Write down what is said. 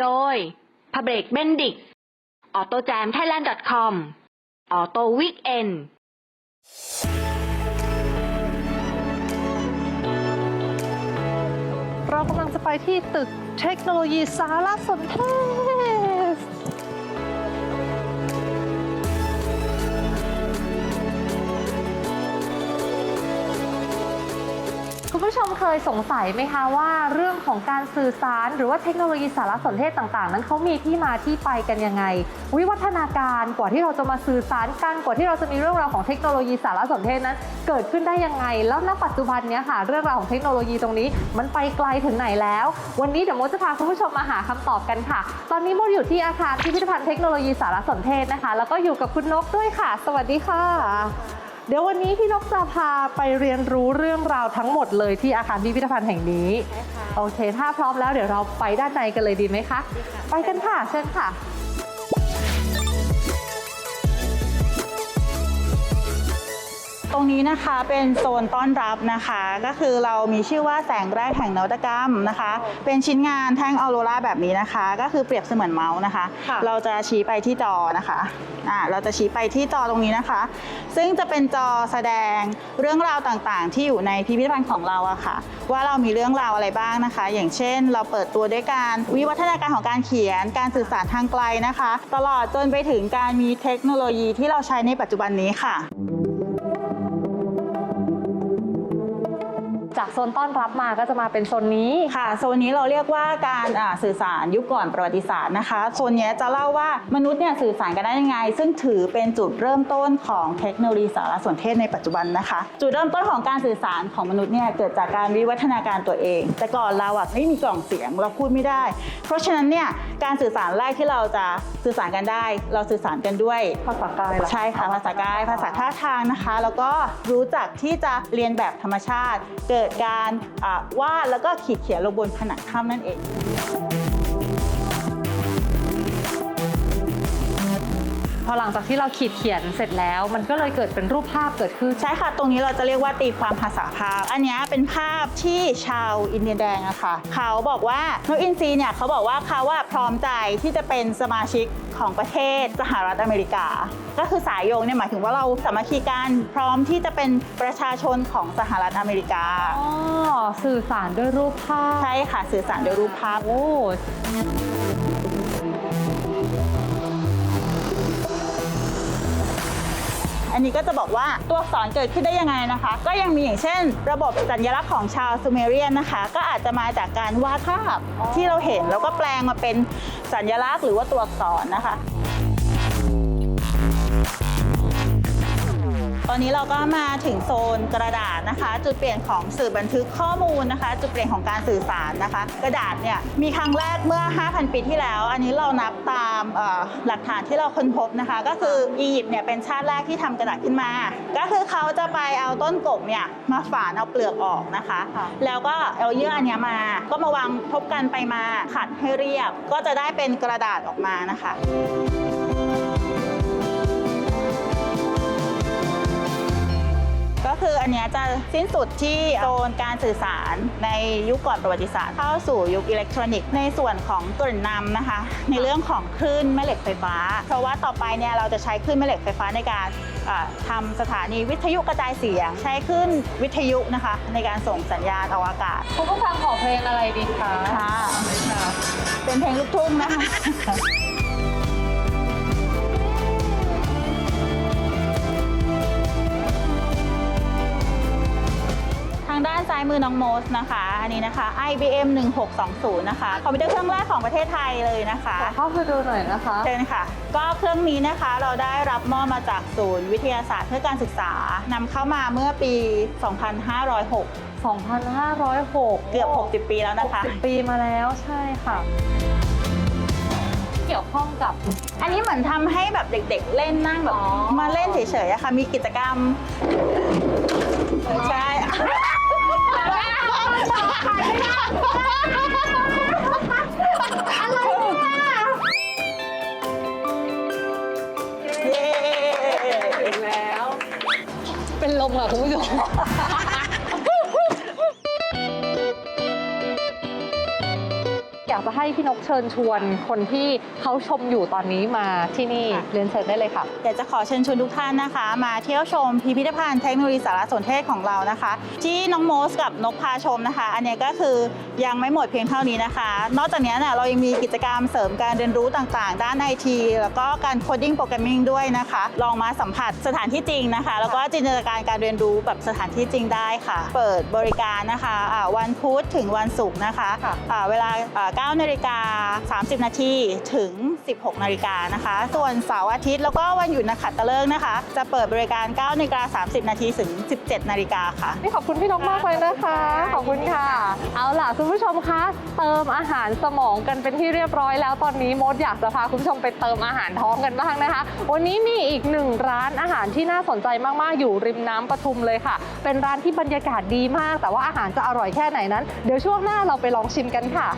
โดย p a b r i c Bendix AutoJam Thailand com Auto Weekend เรากำลังจะไปที่ตึกเทคโนโลยีสารสนเทศ คุณผู้ชมเคยสงสัยไหมคะว่าเรื่องของการสื่อสาร หรือว่าเทคโนโลยีสารสนเทศต่างๆ นั้นเขามีที่มาที่ไปกันยังไง วิวัฒนาการกว่าที่เราจะมาสื่อสารกันกว่าที่เราจะมีเรื่องราวของเทคโนโลยีสารสนเทศนั้น เกิดขึ้นได้ยังไง แล้วณปัจจุบันเนี้ยค่ะ เรื่องราวของเทคโนโลยีตรงนี้ มันไปไกลถึงไหนแล้ว วันนี้เดี๋ยวโมจะพาคุณผู้ชมมาหาคำตอบกันค่ะ ตอนนี้โมอยู่ที่อาคารพิพิธภัณฑ์เทคโนโลยีสารสนเทศนะคะ แล้วก็อยู่กับคุณนกด้วยค่ะ สวัสดีค่ะ เดี๋ยววันนี้พี่นกจะพาไปเรียนรู้เรื่องราวทั้งหมดเลยที่อาคารพิพิธภัณฑ์แห่งนี้ โอเค ถ้าพร้อมแล้วเดี๋ยวเราไปด้านในกันเลยดีไหมคะ ไปกันค่ะ เชิญค่ะ ตรงนี้นะคะเป็นโซนต้อนรับนะคะ ก็คือเรามีชื่อว่าแสงแรกแห่งนวัตกรรมนะคะ เป็นชิ้นงานแท่งออโรราแบบนี้นะคะ ก็คือเปรียบเสมือนเมาส์นะคะค่ะเราจะชี้ไปที่จอนะคะอ่าเราจะชี้ไปที่จอตรงนี้นะคะ ซึ่งจะเป็นจอแสดงเรื่องราวต่างๆ ที่อยู่ในพิพิธภัณฑ์ของเราอะค่ะ ว่าเรามีเรื่องราวอะไรบ้างนะคะ อย่างเช่น เราเปิดตัวด้วยการวิวัฒนาการของการเขียน การสื่อสารทางไกลนะคะ ตลอดจนไปถึงการมีเทคโนโลยีที่เราใช้ในปัจจุบันนี้ค่ะ จากโซนต้อนรับมาก็จะมาเป็นโซนนี้ค่ะโซนนี้เราเรียกว่าการอ่าสื่อสารยุคก่อนประวัติศาสตร์นะคะโซนเนี้ยจะเล่าว่ามนุษย์เนี่ยสื่อสารกันได้ยังไง ซึ่งถือเป็นจุดเริ่มต้นของเทคโนโลยีสารสนเทศในปัจจุบันนะคะ จุดเริ่มต้นของการสื่อสารของมนุษย์เนี่ยเกิดจากการวิวัฒนาการตัวเอง แต่ก่อนเราอะไม่มีกล่องเสียงเราพูดไม่ได้ เพราะฉะนั้นเนี่ยการสื่อสารแรกที่เราจะสื่อสารกันได้ เราสื่อสารกันด้วยภาษากายเหรอใช่ค่ะภาษากายภาษาท่าทางนะคะ แล้วก็รู้จักที่จะเรียนแบบธรรมชาติ เกิดการวาดแล้วก็ขีดเขียนลงบนผนังถ้ำนั่นเอง อหลังจากที่เราขีดเขียนเสร็จแล้ว มันก็เลยเกิดเป็นรูปภาพเกิดขึ้น ใช่ค่ะ ตรงนี้เราจะเรียกว่าตีความภาษาภาพ อันเนี้ยเป็นภาพที่ชาวอินเดียแดงอะค่ะ เขาบอกว่านกอินทรีเนี่ยเขาบอกว่าเขาว่าพร้อมใจที่จะเป็นสมาชิกของประเทศสหรัฐอเมริกา ก็คือสายโยงเนี่ยหมายถึงว่าเราสามัคคีกันพร้อมที่จะเป็นประชาชนของสหรัฐอเมริกาอ๋อสื่อสารด้วยรูปภาพ ใช่ค่ะ สื่อสารโดยรูปภาพโอ้ นนี้ก็จะบอกว่าตัวอักษรเกิดขึ้นได้ยังไงนะคะ ก็ยังมีอย่างเช่น ระบบสัญลักษณ์ของชาวซูเมเรียนนะคะ ก็อาจจะมาจากการวาดภาพที่เราเห็นแล้วก็แปลงมาเป็นสัญลักษณ์หรือว่าตัวอักษรนะคะ ตอนนี้เราก็มาถึงโซนกระดาษนะคะ จุดเปลี่ยนของสื่อบันทึกข้อมูลนะคะ จุดเปลี่ยนของการสื่อสารนะคะ กระดาษเนี่ยมีครั้งแรกเมื่อ 5,000 ปีที่แล้ว อันนี้เรานับตามเอ่อหลักฐานที่เราค้นพบนะคะ ก็คืออียิปต์เนี่ยเป็นชาติแรกที่ทำกระดาษขึ้นมา ก็คือเขาจะไปเอาต้นกบเนี่ยมาฝานเอาเปลือกออกนะคะค่ะแล้วก็เอาเยื่ออันเนี้ยมา ก็มาวางทบกันไปมาขัดให้เรียบ ก็จะได้เป็นกระดาษออกมานะคะ คืออันเนี้ยจะสิ้นสุดที่โซนการสื่อสารในยุคก่อนประวัติศาสตร์เข้าสู่ยุคอิเล็กทรอนิกส์ในส่วนของกลิ่นนำนะคะ ในเรื่องของคลื่นแม่เหล็กไฟฟ้า เพราะว่าต่อไปเนี่ยเราจะใช้คลื่นแม่เหล็กไฟฟ้าในการอ่าทำสถานีวิทยุกระจายเสียง ใช้คลื่นวิทยุนะคะ ในการส่งสัญญาณออกอากาศคุณผู้ฟังขอเพลงอะไรดีคะค่ะเป็นเพลงลูกทุ่งนะคะ ซ้ายมือน้องโมสนะคะ อันนี้นะคะ IBM 1620 นะคะ คอมพิวเตอร์เครื่องแรกของประเทศไทยเลยนะคะขอเข้าไปดูหน่อยนะคะเชิญค่ะ ก็เครื่องนี้นะคะเราได้รับมอบมาจากศูนย์วิทยาศาสตร์เพื่อการศึกษานำเข้ามาเมื่อปี 2506 2,506 เกือบ 60 ปีแล้วนะคะ 60 ปีมาแล้วใช่ค่ะ เกี่ยวข้องกับ อันนี้เหมือนทำให้แบบเด็กๆ เล่นนั่งแบบอ๋อมาเล่นเฉยๆอะค่ะ มีกิจกรรม ใช่ เย้แล้ว เป็นลมเหรอคุณผู้ชมากากจะให้พี่นกเชิญชวนคนที่เขาชมอยู่ตอนนี้มาที่นี่ค่ะเรียนเชิญได้เลยค่ะอยากจะขอเชิญชวนทุกท่านนะคะ มาเที่ยวชมพิพิธภัณฑ์เทคโนโลยีสารสนเทศของเรานะคะ ที่น้องโมสกับนกพาชมนะคะ อันนี้ก็คือยังไม่หมดเพียงเท่านี้นะคะ นอกจากนี้เนี่ยเรายังมีกิจกรรมเสริมการเรียนรู้ต่างๆ ด้านไอทีแล้วก็การโคดดิ้งโปรแกรมมิ่งด้วยนะคะ ลองมาสัมผัสสถานที่จริงนะคะ แล้วก็จินตนาการการเรียนรู้แบบสถานที่จริงได้ค่ะ เปิดบริการนะคะอ่าวันพุธถึงวันศุกร์นะคะค่ะอ่าเวลา9นาฬิกา30 นาทีถึง 16 นาฬิกานะคะ ส่วนเสาร์อาทิตย์แล้วก็วันหยุดนักขัตฤกษ์นะคะ จะเปิดบริการ9นาฬิกา30 นาทีถึง 17 นาฬิกาค่ะ นี่ขอบคุณพี่นกมากเลยนะคะ ขอบคุณค่ะ เอาล่ะคุณผู้ชมคะ เติมอาหารสมองกันเป็นที่เรียบร้อยแล้วตอนนี้มดอยากจะพาคุณผู้ชมไปเติมอาหารท้องกันบ้างนะคะ วันนี้มีอีกหนึ่งร้านอาหารที่น่าสนใจมากๆ อยู่ริมน้ำปทุมเลยค่ะ เป็นร้านที่บรรยากาศดีมาก แต่ว่าอาหารจะอร่อยแค่ไหนนั้น เดี๋ยวช่วงหน้าเราไปลองชิมกันค่ะ